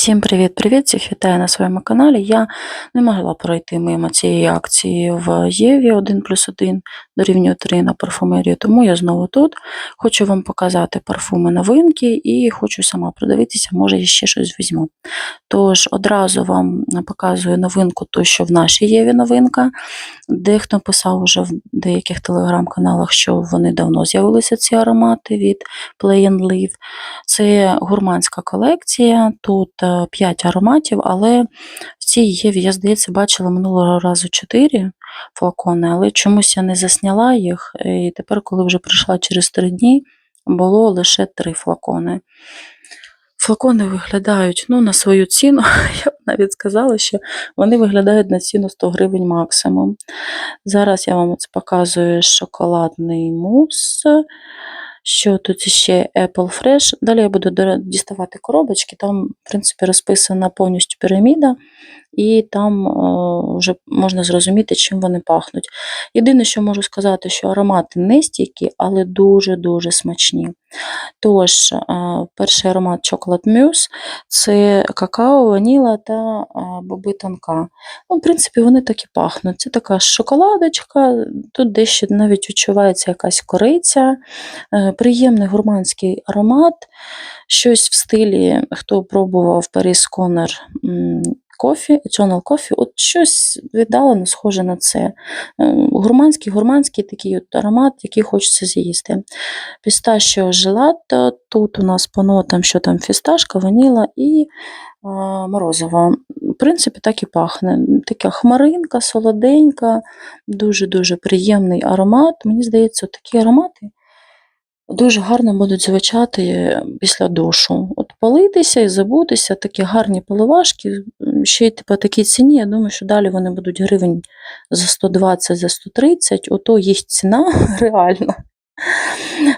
Всім привіт-привіт! Всіх вітаю на своєму каналі. Я не могла пройти мимо цієї акції в Єві 1 плюс 1 дорівнює 3 на парфумерію, тому я знову тут. Хочу вам показати парфуми новинки і хочу сама продивитися, може я ще щось візьму. Тож одразу вам показую новинку, ту, що в нашій Єві новинка. Дехто писав уже в деяких телеграм-каналах, що вони давно з'явилися ці аромати від Play and Live. Це гурманська колекція, тут 5 ароматів, але в цій Єві, я, здається, бачила минулого разу 4 флакони, але чомусь я не засняла їх. І тепер, коли вже прийшла через 3 дні, було лише 3 флакони. Флакони виглядають ну, на свою ціну. Я б навіть сказала, що вони виглядають на ціну 100 гривень максимум. Зараз я вам це показую шоколадний мус. Що тут ще Apple Fresh. Далі я буду діставати коробочки, там, в принципі, розписана повністю піраміда, і там о, вже можна зрозуміти, чим вони пахнуть. Єдине, що можу сказати, що аромати не стійкі, але дуже-дуже смачні. Тож, перший аромат Chocolate Mousse – це какао, ваніла та боби тонка. Ну, В принципі, вони так і пахнуть. Це така шоколадочка, тут дещо навіть відчувається якась кориця, е, приємний гурманський аромат, щось в стилі, хто пробував Paris Conner кофі, Eternal Coffee, от щось віддалено схоже на це. Е, гурманський, гурманський такий от аромат, який хочеться з'їсти. Пісташіо желато, тут у нас по нотам, що там фісташка, ваніла і а, морозиво. В принципі, так і пахне. Така хмаринка, солоденька, дуже-дуже приємний аромат. Мені здається, такі аромати дуже гарно будуть звучати після душу. От Политися і забутися, такі гарні поливашки, ще й по такій ціні, я думаю, що далі вони будуть гривень за 120, за 130, ото їх ціна реальна.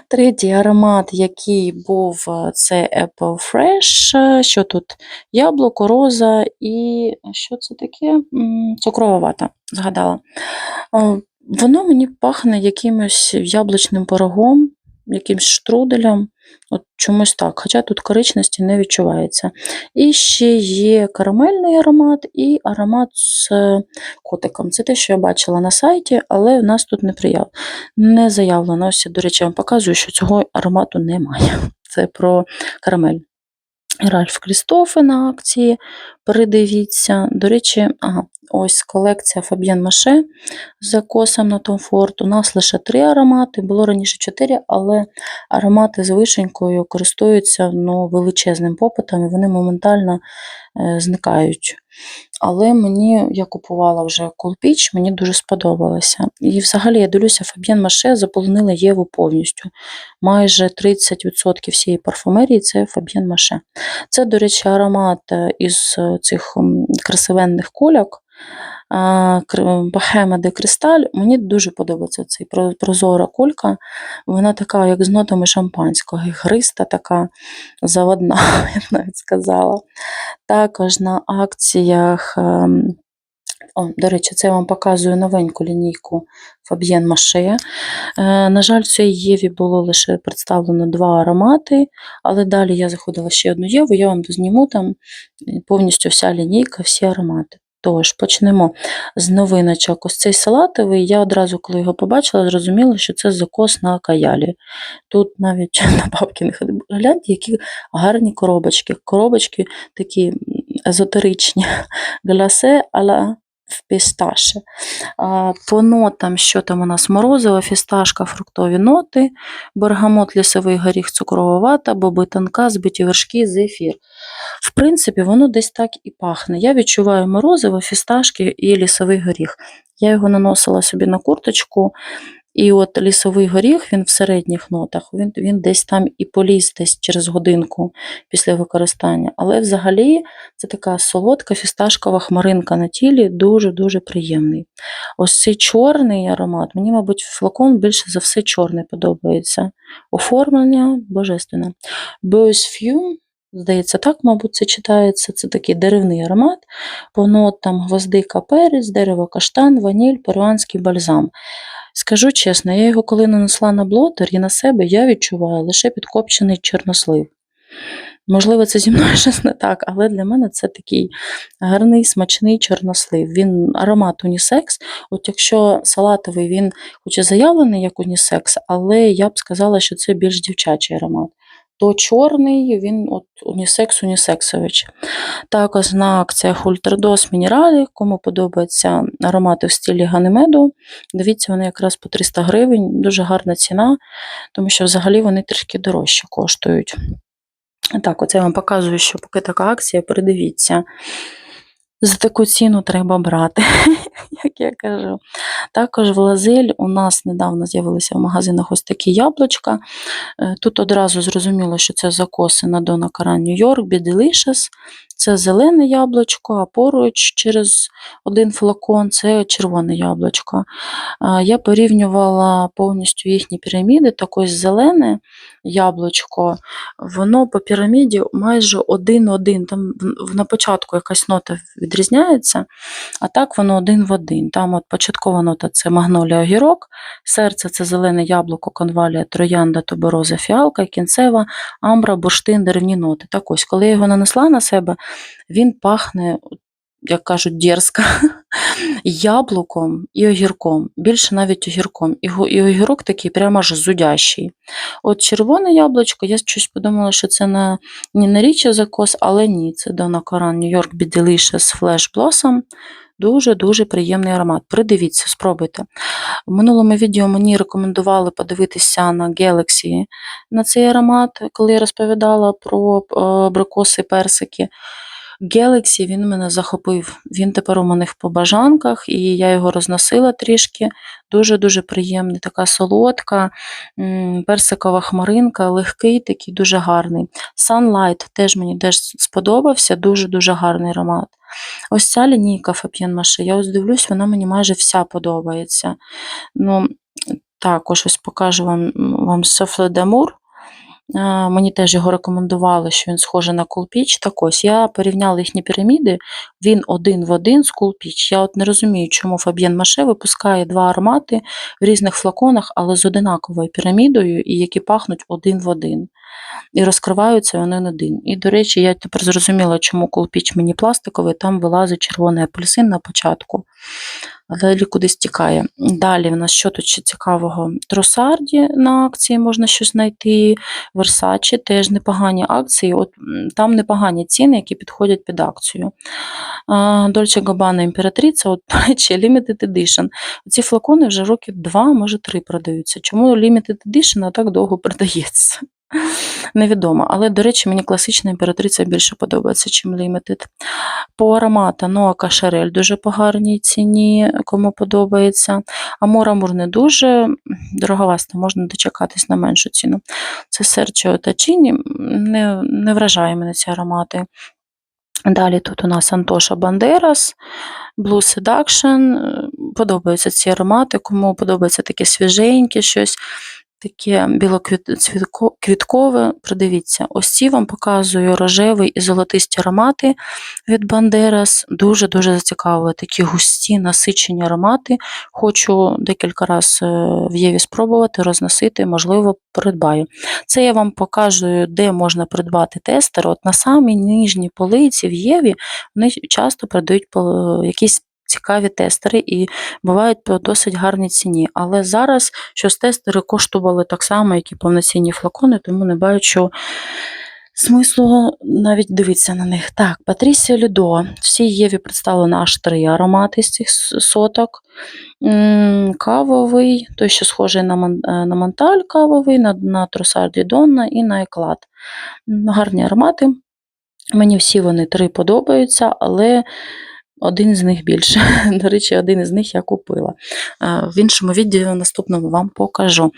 Третій аромат, який був, це Apple Fresh. Що тут? Яблуко, роза і що це таке? Цукрова вата, згадала. Воно мені пахне якимось яблучним пирогом якимсь штруделем. От Чомусь так, хоча тут коричності не відчувається. І ще є карамельний аромат і аромат з котиком. Це те, що я бачила на сайті, але в нас тут не прияв. Не заявлено. Ось, до речі, я вам показую, що цього аромату немає. Це про карамель. Ральф Крістофе на акції. Передивіться. До речі, ага, ось колекція Fabienne Маше з косом на Ford. У нас лише три аромати, було раніше чотири, але аромати з вишенькою користуються ну, величезним попитом і вони моментально е, зникають. Але мені, я купувала вже Cool мені дуже сподобалося. І взагалі я дивлюся, Fabienne Маше заполонила Єву повністю. Майже 30% всієї парфумерії це Fabienne Маше. Це, до речі, аромат е, із цих красивенних кульок. Бахема де Кристаль. Мені дуже подобається цей прозора кулька. Вона така, як з нотами шампанського, гриста така заводна, я б навіть сказала. Також на акціях. Ем, о, До речі, це я вам показую новеньку лінійку Fabienne Maché. Е, на жаль, цій Єві було лише представлено два аромати, але далі я заходила ще одну Єву, я вам зніму там повністю вся лінійка, всі аромати. Тож, почнемо з новиночок. Ось цей салатовий, я одразу, коли його побачила, зрозуміла, що це закос на каялі. Тут навіть на бабки не ходить. Гляньте, які гарні коробочки. Коробочки такі езотеричні. Глясе ала в пісташі. По нотам, що там у нас морозиво, фісташка, фруктові ноти, бергамот, лісовий горіх, цукрова вата, боби танка, збиті вершки, зефір. В принципі, воно десь так і пахне. Я відчуваю морозиво, фісташки і лісовий горіх. Я його наносила собі на курточку, і от лісовий горіх, він в середніх нотах, він він десь там і поліз десь через годинку після використання. Але взагалі це така солодка фісташкова хмаринка на тілі, дуже-дуже приємний. Ось цей чорний аромат, мені, мабуть, флакон більше за все чорний подобається. Оформлення божественне. Bose Fume, Здається, так, мабуть, це читається. Це такий деревний аромат, по нотам гвоздика перець, дерево каштан, ваніль, перуанський бальзам. Скажу чесно, я його коли нанесла на блотер і на себе я відчуваю лише підкопчений чорнослив. Можливо, це зі мною щось не так, але для мене це такий гарний, смачний чорнослив. Він аромат унісекс. От якщо салатовий, він хоч і заявлений як унісекс, але я б сказала, що це більш дівчачий аромат. То чорний, він от унісекс унісексович. Також на акціях Ультрадос Мінералі, кому подобаються аромати в стилі ганемеду. Дивіться, вони якраз по 300 гривень, дуже гарна ціна, тому що взагалі вони трішки дорожче коштують. Так, оце я вам показую, що поки така акція, передивіться. За таку ціну треба брати, як я кажу. Також в Лазель у нас недавно з'явилися в магазинах ось такі яблучка. Е, Тут одразу зрозуміло, що це закоси на Дона Каран Нью-Йорк, Delicious. Це зелене яблучко, а поруч через один флакон це червоне яблучко. Я порівнювала повністю їхні піраміди, так ось зелене яблучко, воно по піраміді майже один-один. Там на початку якась нота відрізняється, а так воно один в один. Там от початкова нота це магнолія огірок, серце це зелене яблуко, конвалія, троянда, тубероза, фіалка, кінцева, амбра, бурштин, деревні ноти. Так ось, коли я його нанесла на себе, він пахне, як кажуть, дерзко, яблуком і огірком. Більше навіть огірком. І, огірок такий прямо аж зудящий. От червоне яблучко, я щось подумала, що це на, не на річі закос, але ні, це Дона Коран Be Delicious Flash Blossom. Дуже-дуже приємний аромат. Придивіться, спробуйте. В минулому відео мені рекомендували подивитися на Galaxy на цей аромат, коли я розповідала про е, абрикоси і персики. Galaxy він мене захопив. Він тепер у мене в побажанках, і я його розносила трішки. Дуже-дуже приємний, така солодка, персикова хмаринка, легкий, такий дуже гарний. Sunlight теж мені теж сподобався, дуже-дуже гарний аромат. Ось ця лінійка Maché, я ось дивлюсь, вона мені майже вся подобається. Ну, також ось покажу вам, вам Souffle d'Amour. Мені теж його рекомендували, що він схожий на Кулпіч. Так ось, я порівняла їхні піраміди, він один в один з Кулпіч. Я от не розумію, чому Фаб'єн Маше випускає два армати в різних флаконах, але з одинаковою пірамідою, і які пахнуть один в один. І розкриваються вони на один. І, до речі, я тепер зрозуміла, чому Peach мені пластиковий, там вилазить червоний апельсин на початку. А далі кудись тікає. Далі в нас що тут ще цікавого? Тросарді на акції можна щось знайти. Versace теж непогані акції. От там непогані ціни, які підходять під акцію. А, Dolce Gabbana імператриця, от, до речі, Limited Edition. Ці флакони вже років два, може три продаються. Чому Limited Edition так довго продається? Невідомо. Але, до речі, мені класична імператриця більше подобається, чим Limited. По аромата Ноа Кашарель дуже по гарній ціні, кому подобається. Амур Амур не дуже дороговасто, можна дочекатись на меншу ціну. Це Серчо Тачіні, не, не вражає мене ці аромати. Далі тут у нас Антоша Бандерас, Blue Seduction. Подобаються ці аромати, кому подобається таке свіженьке щось. Таке білоквіткове, придивіться, ось ці вам показую рожевий і золотисті аромати від Бандерас. Дуже-дуже зацікавили. Такі густі, насичені аромати. Хочу декілька разів в Єві спробувати, розносити, можливо, придбаю. Це я вам покажу, де можна придбати тестер. От на самій нижній полиці в Єві вони часто продають якісь цікаві тестери і бувають по досить гарній ціні. Але зараз щось тестери коштували так само, як і повноцінні флакони, тому не бачу смислу навіть дивитися на них. Так, Патрісія Людо. Всі Єві представлено аж три аромати з цих соток. Кавовий, той, що схожий на, е, на Монталь кавовий, на, на Тросарді Донна і на Еклад. Гарні аромати. Мені всі вони три подобаються, але один з них більше. До речі, один із них я купила. В іншому відео наступному вам покажу.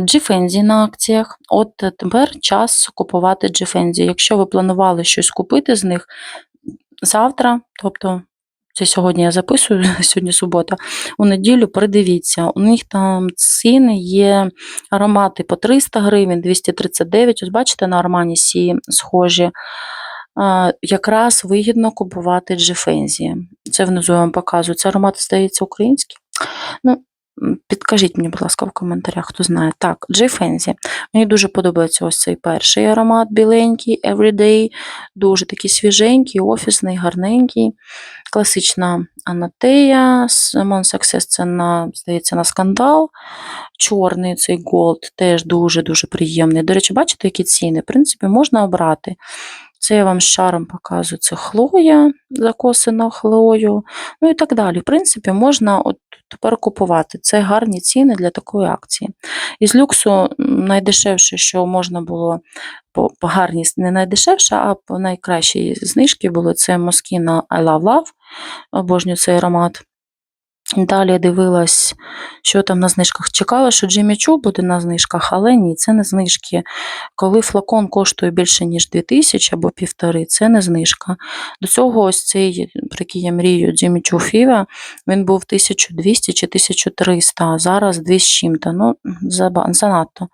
Джифензі на акціях. От тепер час купувати Джифензі. Якщо ви планували щось купити з них завтра, тобто це сьогодні я записую, сьогодні субота, у неділю придивіться. У них там ціни є аромати по 300 гривень, 239. Ось бачите, на Армані Сі схожі. Якраз вигідно купувати Джифензі. Це внизу я вам показую. Це аромат, здається, український. Ну, Підкажіть мені, будь ласка, в коментарях, хто знає. Так, Fancy. Мені дуже подобається ось цей перший аромат біленький, Everyday. Дуже такий свіженький, офісний, гарненький. Класична Анатея. Success це на, здається, на скандал. Чорний цей Gold теж дуже-дуже приємний. До речі, бачите, які ціни? В принципі, можна обрати. Це я вам з шаром показую. Це Хлоя, закосена Хлою, ну і так далі. В принципі, можна от тепер купувати. Це гарні ціни для такої акції. Із люксу найдешевше, що можна було по, по не найдешевше, а по найкращій знижки були це Moschino I Love Love. Обожнюю цей аромат. Далі дивилась, що там на знижках. Чекала, що Джиммі Чу буде на знижках, але ні, це не знижки. Коли флакон коштує більше, ніж 2000 або півтори, це не знижка. До цього ось цей, про який я мрію, Джиммі Чу Фіва, він був 1200 чи 1300, а зараз 200 з чим-то. Ну, занадто.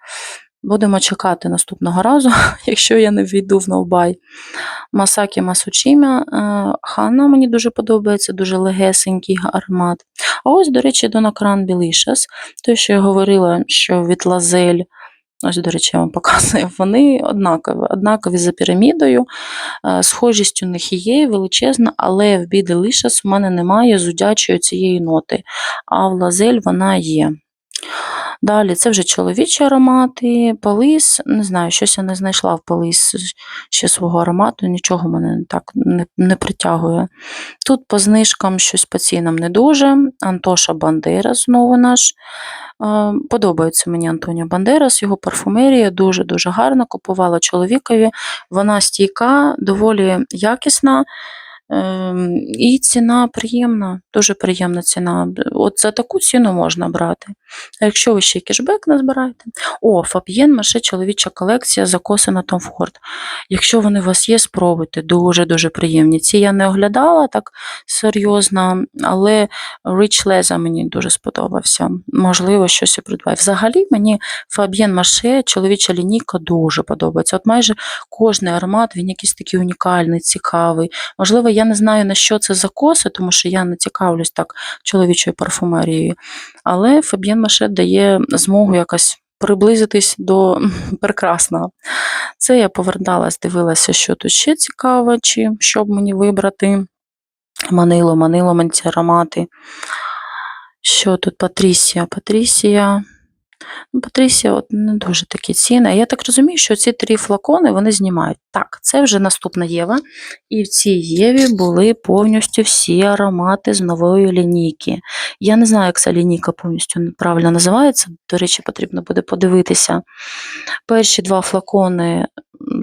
Будемо чекати наступного разу, якщо я не війду в новбай. Масакі Масучімя. е, Ханна мені дуже подобається, дуже легесенький аромат. А ось, до речі, Донакран Білішес. Те, що я говорила, що від Лазель, ось, до речі, я вам показую, вони однакові, однакові за пірамідою. Е, Схожість у них є величезна, але в Delicious у мене немає зудячої цієї ноти, а в Лазель вона є. Далі це вже чоловічі аромати, палис. Не знаю, щось я не знайшла в палис ще свого аромату, нічого мене так не, не притягує. Тут по знижкам щось по цінам не дуже. Антоша Бандера знову наш. Е, Подобається мені Антоніо Бандерас, його парфумерія дуже-дуже гарна. Купувала чоловікові. Вона стійка, доволі якісна. Ем, І ціна приємна, дуже приємна ціна. От за таку ціну можна брати. А якщо ви ще кешбек назбираєте. О, Фаб'єн Маше чоловіча колекція закосена Tom Ford. Якщо вони у вас є, спробуйте. Дуже-дуже приємні. Ці я не оглядала так серйозно, але Rich Leza мені дуже сподобався. Можливо, щось і придбаю. Взагалі мені Фаб'єн Маше, чоловіча лінійка, дуже подобається. От майже кожний аромат, він якийсь такий унікальний, цікавий. Можливо, я не знаю, на що це закоси, тому що я не цікавлюсь так чоловічою парфумерією. Але Фаб'єн Маше дає змогу якось приблизитись до прекрасного. Це я поверталась, дивилася, що тут ще цікаво, чи що б мені вибрати. Манило, манило, мені ці аромати. Що тут Патрісія? Патрісія. Ну, Патрісія от не дуже такі ціни. Я так розумію, що ці три флакони вони знімають. Так, це вже наступна Єва. І в цій Єві були повністю всі аромати з нової лінійки. Я не знаю, як ця лінійка повністю правильно називається. До речі, потрібно буде подивитися. Перші два флакони,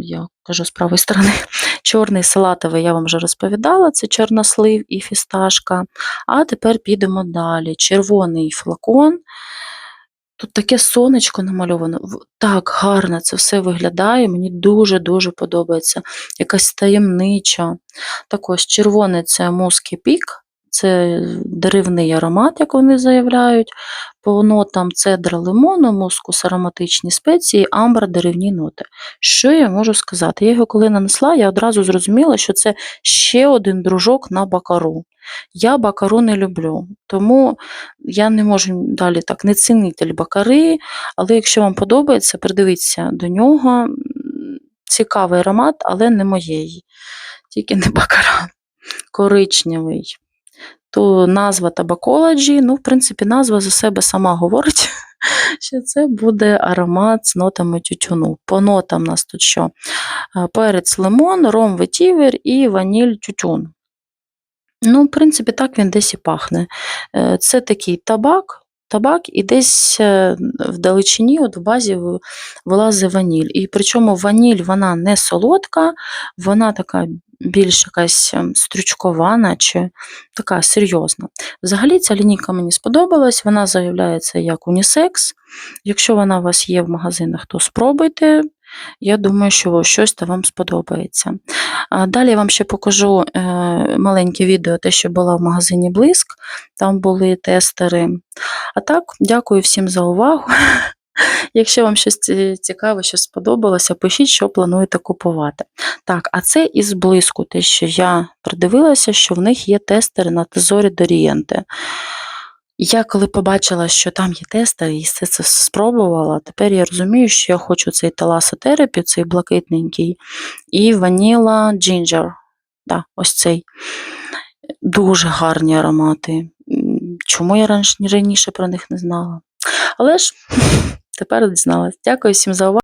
я кажу з правої сторони, чорний салатовий, я вам вже розповідала, це чорнослив і фісташка. А тепер підемо далі. Червоний флакон. Тут таке сонечко намальовано. Так гарно це все виглядає. Мені дуже-дуже подобається. Якась таємнича. Також червоний це муски пік, це деревний аромат, як вони заявляють. По нотам цедра лимону, мускус, ароматичні спеції, амбр, деревні ноти. Що я можу сказати? Я його коли нанесла, я одразу зрозуміла, що це ще один дружок на бакару. Я бакару не люблю, тому я не можу далі так, не цінитель бакари, але якщо вам подобається, придивіться до нього. Цікавий аромат, але не моєї. Тільки не бакара. Коричневий. То назва Tabacology, ну, в принципі, назва за себе сама говорить, що це буде аромат з нотами тютюну. По нотам у нас тут що? Е, Перець лимон, ром ветівер і ваніль тютюн. Ну, в принципі, так він десь і пахне. Е, Це такий табак, табак, і десь е, вдалечині, от в базі вилазить ваніль. І причому ваніль вона не солодка, вона така більш якась ем, стрючкова, наче така серйозна. Взагалі ця лінійка мені сподобалась, вона заявляється як унісекс. Якщо вона у вас є в магазинах, то спробуйте. Я думаю, що щось то вам сподобається. Далі я вам ще покажу е, маленьке відео, те, що було в магазині Блиск. Там були тестери. А так, дякую всім за увагу. Якщо вам щось цікаве, щось сподобалося, пишіть, що плануєте купувати. Так, а це із блиску, те, що я придивилася, що в них є тестери на тезорі Я коли побачила, що там є тести, і все це спробувала, тепер я розумію, що я хочу цей таласотерапі, цей блакитненький, і ваніла джинджер. Да, ось цей. Дуже гарні аромати. Чому я раніше, раніше про них не знала? Але ж тепер дізналась. Дякую всім за увагу.